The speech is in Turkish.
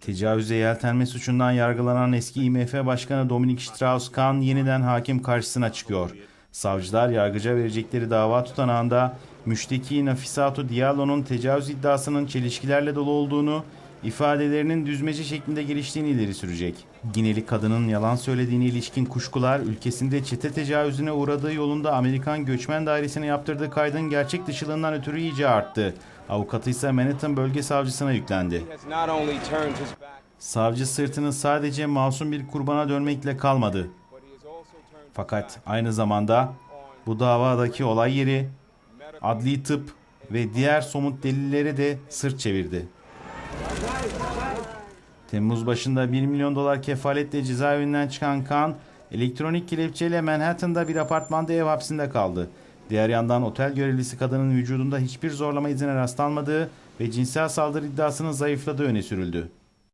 Tecavüze yeltenme suçundan yargılanan eski IMF Başkanı Dominic Strauss-Kahn yeniden hakim karşısına çıkıyor. Savcılar yargıca verecekleri dava tutanağında müşteki Nafisato Diallo'nun tecavüz iddiasının çelişkilerle dolu olduğunu, ifadelerinin düzmece şeklinde geliştiğini ileri sürecek. Gineli kadının yalan söylediğine ilişkin kuşkular ülkesinde çete tecavüzüne uğradığı yolunda Amerikan Göçmen Dairesi'ne yaptırdığı kaydın gerçek dışılığından ötürü iyice arttı. Avukatı ise Manhattan Bölge Savcısına yüklendi. Savcı sırtını sadece masum bir kurbana dönmekle kalmadı. Fakat aynı zamanda bu davadaki olay yeri, adli tıp ve diğer somut delillere de sırt çevirdi. Temmuz başında 1 milyon dolar kefaletle cezaevinden çıkan Khan, elektronik kelepçeyle Manhattan'da bir apartmanda ev hapsinde kaldı. Diğer yandan otel görevlisi kadının vücudunda hiçbir zorlama izine rastlanmadığı ve cinsel saldırı iddiasının zayıfladığı öne sürüldü.